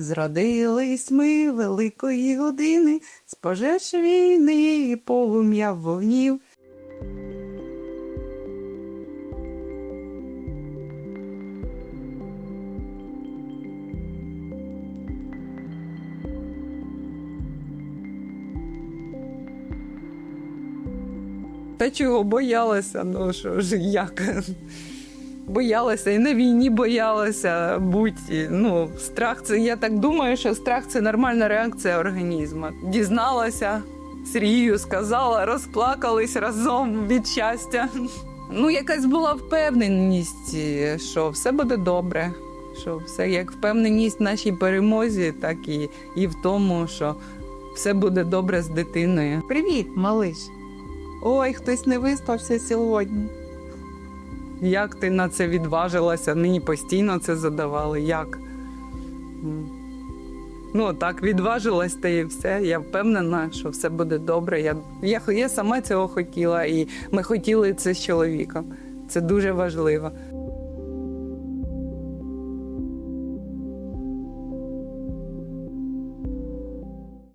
Зродились ми великої години, з пожеж війни і полум'я вогнів. Та чого боялася, ну що ж, як? Боялася і на війні боялася будь. Ну, страх це я так думаю, що страх це нормальна реакція організму. Дізналася, Срію сказала, розплакались разом від щастя. Ну, якась була впевненість, що все буде добре. Що все як впевненість в нашій перемозі, так і, і в тому, що все буде добре з дитиною. Привіт, малиш. Ой, хтось не виспався сьогодні. Як ти на це відважилася? Мені постійно це задавали. Як? Ну, так, відважилась та і все. Я впевнена, що все буде добре. Я, я, я сама цього хотіла, і ми хотіли це з чоловіком. Це дуже важливо.